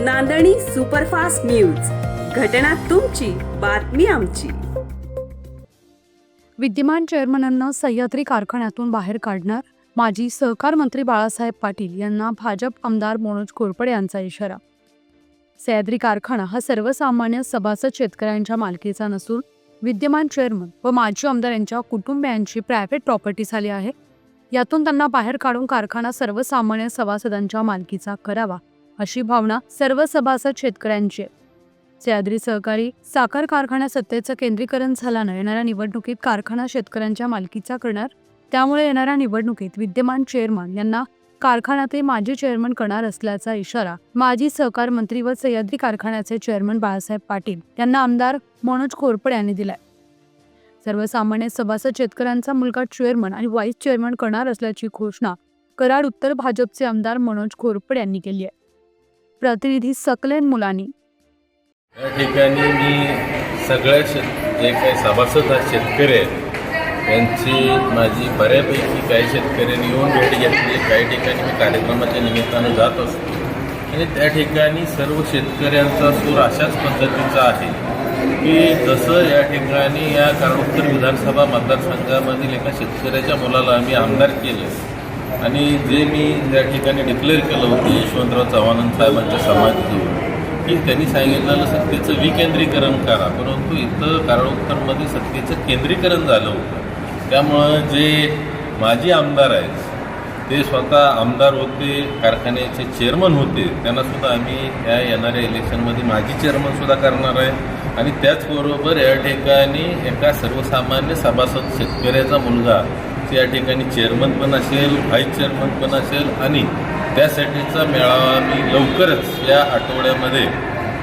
नांदणी superfast news. घटना तुमची बातमी आमची. विद्यमान चेअरमनांना सह्याद्री कारखान्यातून बाहेर काढणार माजी सहकार मंत्री बाळासाहेब पाटील यांना भाजप आमदार मनोज कोरपडे यांचा इशारा. सह्याद्री कारखाना हा सर्वसामान्य सभासद शेतकऱ्यांच्या मालकीचा नसून विद्यमान चेअरमन व माजी आमदार यांच्या कुटुंबियांची प्रायव्हेट प्रॉपर्टी झाली आहे. यातून त्यांना बाहेर काढून कारखाना सर्वसामान्य सभासदांच्या मालकीचा करावा. अशी भावना सर्व सभासद शेतकऱ्यांची सह्याद्री सहकारी साखर कारखाना सत्तेचं केंद्रीकरण झाल्यानं येणाऱ्या निवडणुकीत कारखाना शेतकऱ्यांच्या मालकीचा करणार त्यामुळे येणाऱ्या निवडणुकीत विद्यमान चेअरमन यांना कारखान्यातही माजी चेअरमन करणार असल्याचा इशारा माजी सहकार मंत्री व सह्याद्री कारखान्याचे चेअरमन बाळासाहेब पाटील यांना आमदार मनोज खोरपड यांनी दिलाय. सर्वसामान्य सभासद शेतकऱ्यांचा मुलगा चेअरमन आणि व्हाईस चेअरमन करणार असल्याची घोषणा कराड उत्तर भाजपचे आमदार मनोज खोरपड यांनी केली आहे. प्रतिनिधी सकलेन मुलानी. या ठिकाणी मी सगळ्या शेत जे काही सभासद शेतकरी आहेत त्यांची माझी बऱ्यापैकी काही शेतकऱ्यांनी येऊन भेट घेतली. काही ठिकाणी मी कार्यक्रमाच्या निमित्तानं जात असतो. आणि त्या ठिकाणी सर्व शेतकऱ्यांचा सूर अशाच पद्धतीचा आहे की जसं या ठिकाणी या कारणोत्तर विधानसभा मतदारसंघामधील एका शेतकऱ्याच्या मुलाला आम्ही आमदार केलं आणि जे मी या ठिकाणी डिक्लेअर केलं होतं यशवंतराव चव्हाण साहेबांच्या समाधीजवळ की त्यांनी सांगितलेलं सत्तेचं विकेंद्रीकरण करा. परंतु इथं कारणोत्तरमध्ये सत्तेचं केंद्रीकरण झालं होतं. त्यामुळं जे माजी आमदार आहेत ते स्वतः आमदार होते कारखान्याचे चेअरमन होते. त्यांनासुद्धा आम्ही या येणाऱ्या इलेक्शनमध्ये माजी चेअरमनसुद्धा करणार आहे. आणि त्याचबरोबर या ठिकाणी एका सर्वसामान्य सभासद शेतकऱ्याचा मुलगा तो या ठिकाणी चेअरमन पण असेल व्हाईस चेअरमन पण असेल आणि त्यासाठीचा मेळावा मी लवकरच या आठवड्यामध्ये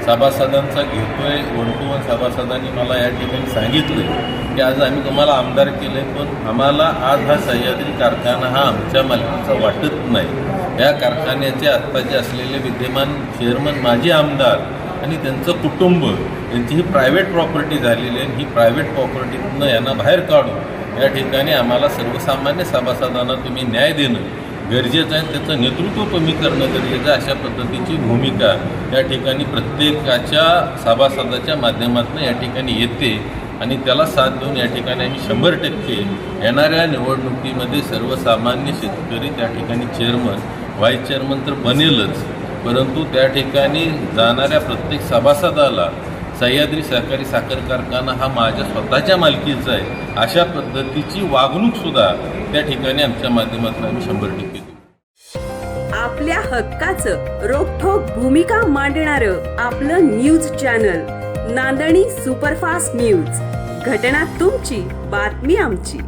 सभासदांचा घेतोय. वन टू वन सभासदांनी मला या ठिकाणी सांगितलं की आज आम्ही तुम्हाला आमदार केले पण आम्हाला आज हा सह्याद्री कारखाना हा आमच्या मालकीचा वाटत नाही. या कारखान्याचे आत्ताचे असलेले विद्यमान चेअरमन माजी आमदार आणि त्यांचं कुटुंब यांची ही प्रायव्हेट प्रॉपर्टी झालेली आहे ही प्रायव्हेट प्रॉपर्टीतनं यांना बाहेर काढून या ठिकाणी आम्हाला सर्वसामान्य सभासदांना तुम्ही न्याय देणं गरजेचं आहे. त्याचं नेतृत्व कमी करणं गरजेचं अशा पद्धतीची भूमिका या ठिकाणी प्रत्येकाच्या सभासदाच्या माध्यमातून या ठिकाणी येते आणि त्याला साथ देऊन या ठिकाणी आम्ही शंभर टक्के येणाऱ्या निवडणुकीमध्ये सर्वसामान्य शेतकरी त्या ठिकाणी चेअरमन व्हाईस चेअरमन तर बनेलच. परंतु त्या ठिकाणी जाणाऱ्या प्रत्येक सभासदाला सह्याद्री सहकारी साखर कारखाना हा माझ्या स्वतःच्या मालकीचा आहे. अशा पद्धतीची वागणूकसुद्धा त्या ठिकाणी आमच्या माध्यमातून आम्ही शंभर टक्के आपल्या हक्काचं रोखोक भूमिका मांडणारं आपलं न्यूज चॅनल नांदणी सुपरफास्ट न्यूज. घटना तुमची बातमी आमची.